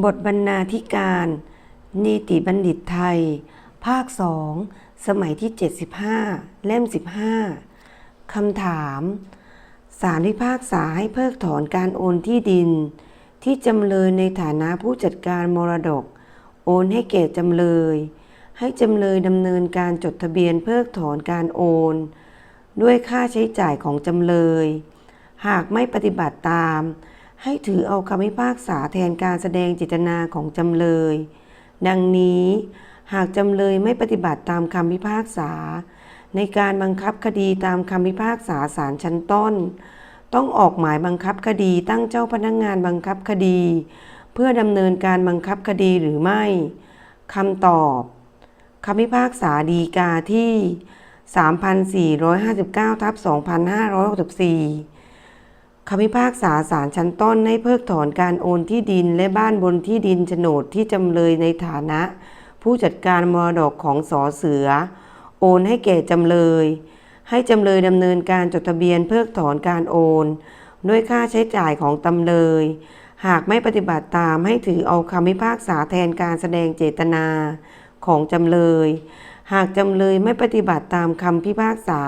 บทบรรณาธิการ นิติบัณฑิตไทย ภาคสองสมัยที่ 75 เล่ม 15 คำถามศาลพิพากษาให้เพิกถอนการโอนที่ดิน ที่จำเลยในฐานะผู้จัดการมรดก โอนให้แก่จำเลย ให้จำเลยดำเนินการจดทะเบียนเพิกถอนการโอน ด้วยค่าใช้จ่ายของจำเลย หากไม่ปฏิบัติตาม ให้ถือเอาคำพิพากษาแทนการแสดงเจตนาของจำเลย ดังนี้หากจำเลยไม่ปฏิบัติตามคำพิพากษา ในการบังคับคดีตามคำพิพากษาศาลชั้นต้น ต้องออกหมายบังคับคดีตั้งเจ้าพนักงงานบังคับคดี เพื่อดำเนินการบังคับคดีหรือไม่คำตอบคำพิพากษาดีกาที่ 3,459ทับ2,564 คำพิพากษาศาลชั้นต้นให้เพิกถอนการโอนที่ดินและบ้านบนที่ดินโฉนดที่จำเลยในฐานะ ผู้จัดการมรดกของสอเสือ โอนให้แก่จำเลย ให้จำเลยดำเนินการจดทะเบียนเพิกถอนการโอน ด้วยค่าใช้จ่ายของจำเลย หากไม่ปฏิบัติตามให้ถือเอาคำพิพากษาแทนการแสดงเจตนาของจำเลย หากจำเลยไม่ปฏิบัติตามคำพิพากษา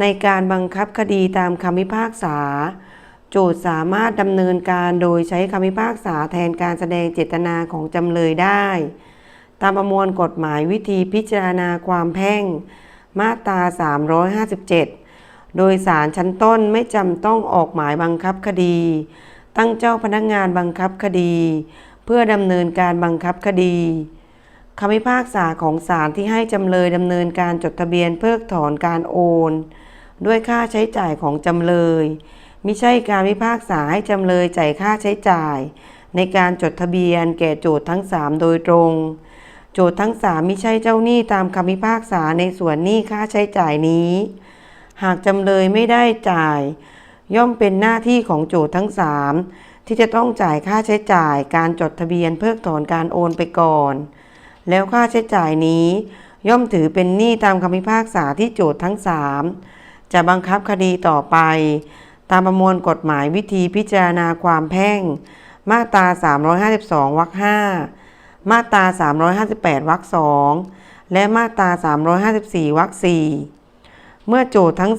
ในการบังคับคดีตามคำพิพากษา โจทย์สามารถดำเนินการโดยใช้คำพิพากษาแทนการแสดงเจตนาของจำเลยได้ ตามประมวลกฎหมายวิธีพิจารณาความแพ่ง มาตรา 357 โดยสารชั้นต้นไม่จำต้องออกหมายบังคับคดี ตั้งเจ้าพนักงานบังคับคดี เพื่อดำเนินการบังคับคดีคำพิพากษาของศาลที่ให้จำเลยดำเนินการจดทะเบียนเพิกถอนการโอน ด้วยค่าใช้จ่ายของจำเลยมิใช่การพิพากษาให้จำเลยจ่ายค่าใช้จ่าย ในการจดทะเบียนแก่โจทย์ทั้ง 3 โดยตรง โจทย์ทั้ง 3มิใช่เจ้าหนี้ตามคำพิพากษาในส่วนหนี้ค่าใช้จ่ายนี้ หากจำเลยไม่ได้จ่าย ย่อมเป็นหน้าที่ของโจทย์ทั้ง 3 ที่จะต้องจ่ายค่าใช้จ่าย การจดทะเบียนเพิกถอนการโอนไปก่อน แล้วค่าใช้จ่ายนี้ ย่อมถือเป็นหนี้ตามคำพิพากษาที่โจทย์ทั้ง 3 จะบังคับคดีต่อไป ตามประมวลกฎหมายวิธีพิจารณาความแพ่ง มาตรา 352 วรรค 5 มาตรา 358 วรรค 2 และมาตรา 354 วรรค 4 เมื่อโจทย์ทั้ง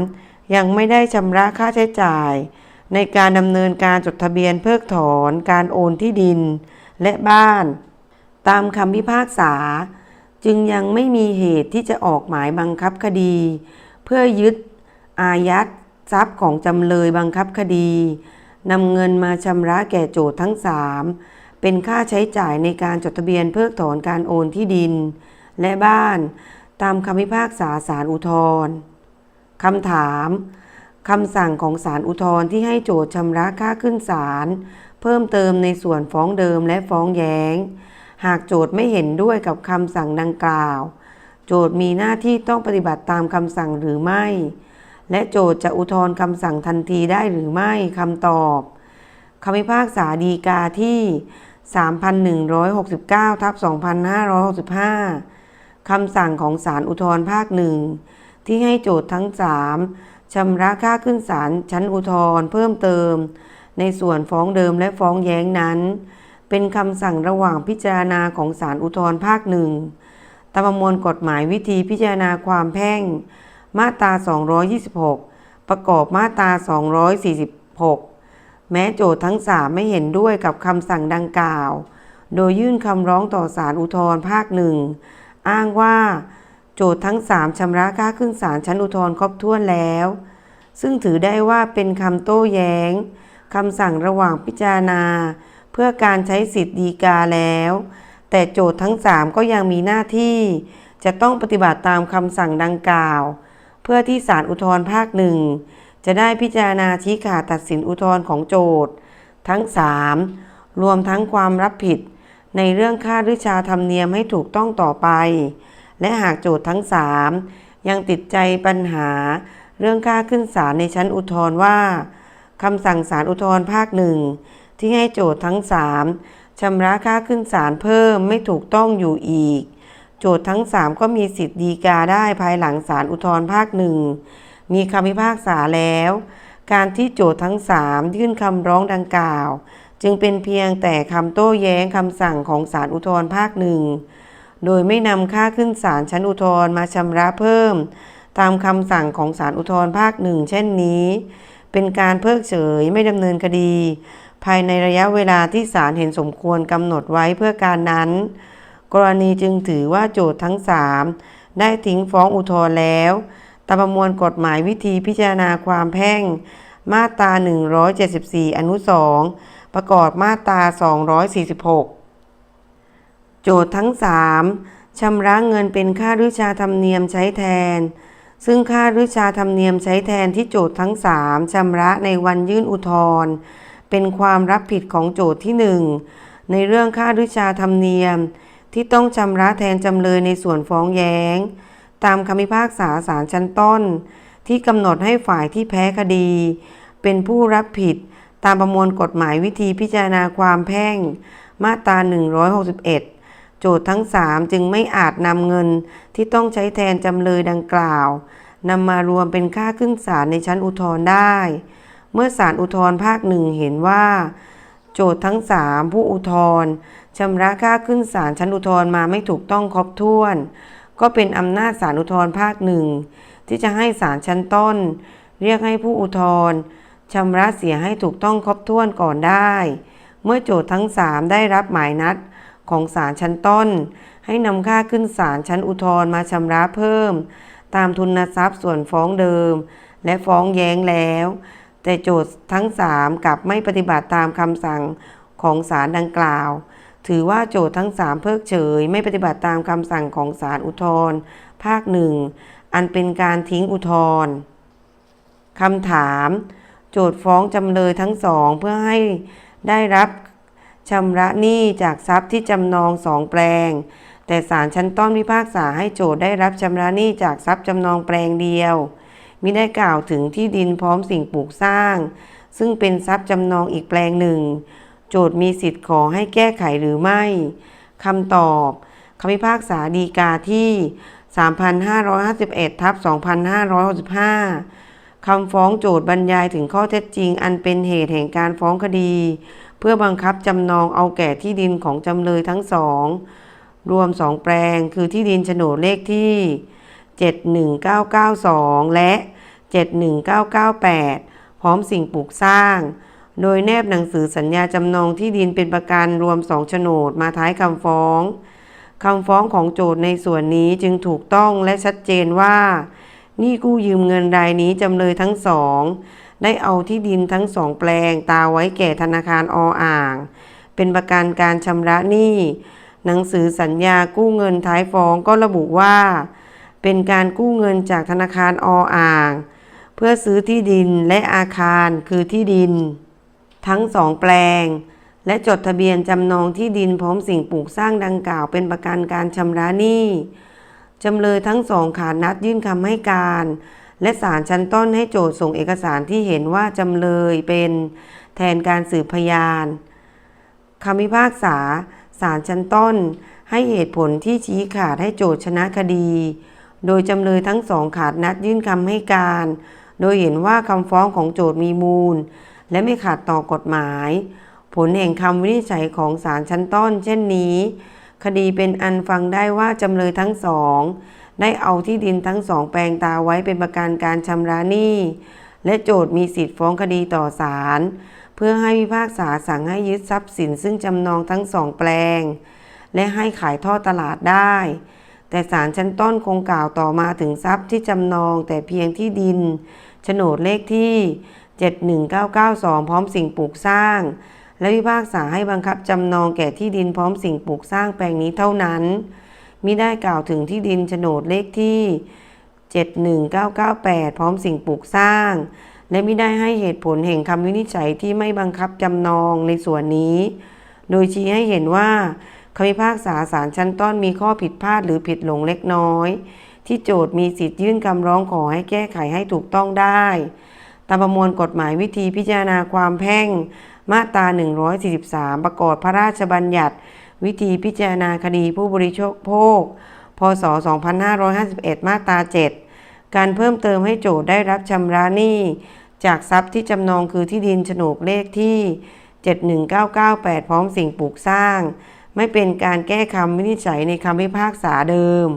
3 ยังไม่ได้ชำระค่าใช้จ่าย ในการดำเนินการจดทะเบียนเพิกถอนการโอนที่ดินและบ้าน ตามคำพิพากษา จึงยังไม่มีเหตุที่จะออกหมายบังคับคดี พื่อยึดอายัดทรัพย์ของจำเลยบังคับคดีนำเงินมาชำระแก่โจทย์ทั้ง 3 เป็นค่าใช้จ่ายในการจดทะเบียนเพิกถอนการโอนที่ดิน และบ้านตามคำพิพากษาศาลอุทธรคำถามคำสั่งของศาลอุทธรที่ให้โจทย์ชำระค่าขึ้นศาลเพิ่มเติมในส่วนฟ้องเดิมและฟ้องแย้ง หากโจทย์ไม่เห็นด้วยกับคำสั่งดังกล่าว โจทย์มีหน้าที่ต้องปฏิบัติตามคำสั่งหรือไม่ และโจทย์จะอุทธรณ์คำสั่งทันทีได้หรือไม่คำตอบคำพิพากษาดีกาที่ 3,169ทับ2,565คำสั่งของศาลอุทธรภาคหนึ่งที่ให้โจทย์ทั้ง 3ชำระค่าขึ้นศาลชั้นอุทธร์เพิ่มเติม ในส่วนฟ้องเดิมและฟ้องแย้งนั้น เป็นคำสั่งระหว่างพิจารณาของศาลอุทธรภาคหนึ่ง ตามประมวลกฎหมายวิธีพิจารณาความแพ่ง มาตรา 226 ประกอบมาตรา 246 แม้โจทย์ทั้ง 3 ไม่เห็นด้วยกับคำสั่งดังกล่าว โดยยื่นคำร้องต่อศาลอุทธรณ์ภาคหนึ่ง อ้างว่า โจทย์ทั้ง 3ชำระค่าขึ้นศาลชั้นอุทธรณ์ครบถ้วนแล้ว ซึ่งถือได้ว่าเป็นคำโต้แย้งคำสั่งระหว่างพิจารณา เพื่อการใช้สิทธิ์ดีกาแล้ว แต่โจทย์ทั้ง 3 ก็ยังมีหน้าที่ จะต้องปฏิบัติตามคำสั่งดังกล่าว เพื่อที่ศาลอุทธรณ์ภาคหนึ่งจะได้พิจารณาชี้ขาดตัดสินอุทธรณ์ของโจทย์ทั้ง 3 รวมทั้งความรับผิด ในเรื่องค่าริชาธรรมเนียมให้ถูกต้องต่อไป และหากโจทย์ทั้ง 3 ยังติดใจปัญหา เรื่องค่าขึ้นศาลในชั้นอุทธรณ์ว่าคำสั่งศาลอุทธรณ์ภาคหนึ่งที่ให้โจทย์ทั้ง 3 ชำระค่าขึ้นศาลเพิ่มไม่ถูกต้องอยู่อีก โจทย์ทั้ง 3 ก็มีสิทธิ์ดีกาได้ภายหลังศาลอุทธรณ์ภาคหนึ่งมีคำพิพากษาแล้ว การที่โจทย์ทั้ง 3 ยื่นคำร้องดังกล่าว จึงเป็นเพียงแต่คำโต้แย้งคำสั่งของศาลอุทธรภาคหนึ่งโดยไม่นำค่าขึ้นศาลชั้นอุทธรมาชำระเพิ่ม ตามคำสั่งของศาลอุทธรภาคหนึ่งเช่นนี้ เป็นการเพิกเฉยไม่ดำเนินคดี ภายในระยะเวลาที่ศาลเห็นสมควรกำหนดไว้เพื่อการนั้น กรณีจึงถือว่าโจทย์ทั้งสามได้ทิ้งฟ้องอุทธรณ์แล้วตามประมวลกฎหมายวิธีพิจารณาความแพ่ง มาตรา 174 อนุ 2 ประกอบมาตรา 246 โจทย์ทั้ง 3ชำระเงินเป็นค่าริชาธรรมเนียมใช้แทน ซึ่งค่าริชาธรรมเนียมใช้แทนที่โจทย์ทั้ง 3ชำระในวันยื่นอุทธรณ์ เป็นความรับผิดของโจทย์ที่ 1 ในเรื่องค่าริชาธรรมเนียม ที่ต้องชำระแทนจำเลยในส่วนฟ้องแย้ง ตามคำพิพากษาศาลชั้นต้น ที่กำหนดให้ฝ่ายที่แพ้คดี เป็นผู้รับผิดตามประมวลกฎหมายวิธีพิจารณาความแพ่ง มาตรา 161 โจทย์ทั้ง 3 จึงไม่อาจนำเงินที่ต้องใช้แทนจำเลยดังกล่าวนำมารวมเป็นค่าขึ้นศาลในชั้นอุทธรณ์ได้ เมื่อศาลอุทธรณ์ภาคหนึ่งเห็นว่า โจทย์ทั้ง3ผู้อุทธรณ์ชำระค่าขึ้นศาลชั้นอุทธรณ์มาไม่ถูกต้องครบถ้วน ก็เป็นอำนาจศาลอุทธรณ์ภาคหนึ่งที่จะให้ศาลชั้นต้น เรียกให้ผู้อุทธรณ์ชำระเสียให้ถูกต้องครบถ้วนก่อนได้ เมื่อโจทย์ทั้ง3ได้รับหมายนัดของศาลชั้นต้น ให้นำค่าขึ้นศาลชั้นอุทธรณ์มาชำระเพิ่ม ตามทุนทรัพย์ส่วนฟ้องเดิม และฟ้องแย้งแล้ว แต่โจทย์ทั้ง 3กลับไม่ปฏิบัติตามคำสั่งของศาลดังกล่าว ถือว่าโจทย์ทั้ง 3 เพิกเฉย ไม่ปฏิบัติตามคำสั่งของศาลอุทธรภาคหนึ่งอันเป็นการทิ้งอุทธรคำถาม โจทย์ฟ้องจำเลยทั้งสองเพื่อให้ได้รับชำระหนี้จากทรัพย์ที่จำนองสองแปลง แต่ศาลชั้นต้นพิพากษาให้โจทย์ได้รับชำระหนี้จากทรัพย์จำนองแปลงเดียว มิได้กล่าวถึงที่ดินพร้อมสิ่งปลูกสร้าง ซึ่งเป็นทรัพย์จำนองอีกแปลงหนึ่ง โจทย์มีสิทธิ์ขอให้แก้ไขหรือไม่คำตอบคำพิพากษาดีกาที่ 3,551ทับ2,565 คำฟ้องโจทย์บรรยายถึงข้อเท็จจริง อันเป็นเหตุแห่งการฟ้องคดี เพื่อบังคับจำนองเอาแก่ที่ดินของจำเลยทั้งสอง รวมสองแปลงคือที่ดินโฉนดเลขที่ 71992 และ 71998 พร้อมสิ่งปลูกสร้าง โดยแนบหนังสือสัญญาจำนองที่ดินเป็นประกันรวมสองโฉนดมาท้ายคำฟ้องคำฟ้องของโจทย์ในส่วนนี้จึงถูกต้องและชัดเจนว่า นี้กู้ยืมเงินรายนี้จำเลยทั้งสอง ได้เอาที่ดินทั้งสองแปลงตาไว้แก่ธนาคารออ่าง เป็นประกันการชำระหนี้หนังสือสัญญากู้เงินท้ายฟ้องก็ระบุว่า เป็นการกู้เงินจากธนาคารออ่าง เพื่อซื้อที่ดินและอาคารคือที่ดิน ทั้งสองแปลง และจดทะเบียนจำนองที่ดินพร้อมสิ่งปลูกสร้างดังกล่าวเป็นประกันการชำระหนี้จำเลยทั้งสองขานนัดยื่นคำให้การ และศาลชั้นต้นให้โจทย์ส่งเอกสารที่เห็นว่าจำเลยเป็นแทนการสืบพยานคำพิพากษาศาลชั้นต้นให้เหตุผลที่ชี้ขาดให้โจทย์ชนะคดี โดยจำเลยทั้งสองขาดนัดยื่นคำให้การ โดยเห็นว่าคำฟ้องของโจทย์มีมูล และไม่ขาดต่อกฎหมาย ผลแห่งคำวินิจฉัยของศาลชั้นต้น เช่นนี้ คดีเป็นอันฟังได้ว่าจำเลยทั้งสอง ได้เอาที่ดินทั้งสองแปลงตาไว้เป็นประกันการชำระหนี้ และโจทย์มีสิทธิ์ฟ้องคดีต่อศาลเพื่อให้พิพากษาสั่งให้ยึดทรัพย์สินซึ่งจำนองทั้งสองแปลง และให้ขายทอดตลาดได้ แต่ศาลชั้นต้นคงกล่าวต่อมาถึงทรัพย์ที่จำนองแต่เพียงที่ดินโฉนดเลขที่ 71992 พร้อมสิ่งปลูกสร้าง และพิพากษาให้บังคับจำนองแก่ที่ดินพร้อมสิ่งปลูกสร้างแปลงนี้เท่านั้นมิได้กล่าวถึงที่ดินโฉนดเลขที่ 71998 พร้อมสิ่งปลูกสร้าง และมิได้ให้เหตุผลแห่งคำวินิจฉัยที่ไม่บังคับจำนองในส่วนนี้ โดยชี้ให้เห็นว่า คำพิพากษาศาลชั้นต้นมีข้อผิดพลาดหรือผิดหลงเล็กน้อย ที่โจทย์มีสิทธิ์ยื่นคำร้องขอให้แก้ไขให้ถูกต้องได้ตามประมวลกฎหมายวิธีพิจารณาความแพ่ง มาตรา 143 ประกอบพระราชบัญญัติ วิธีพิจารณาคดีผู้บริโภค พศ 2551 มาตรา 7 การเพิ่มเติมให้โจทย์ได้รับชำระหนี้ จากทรัพย์ที่จำนองคือที่ดินโฉนดเลขที่ 71998 พร้อมสิ่งปลูกสร้าง ไม่เป็นการแก้คำวินิจฉัยในคำพิพากษาเดิม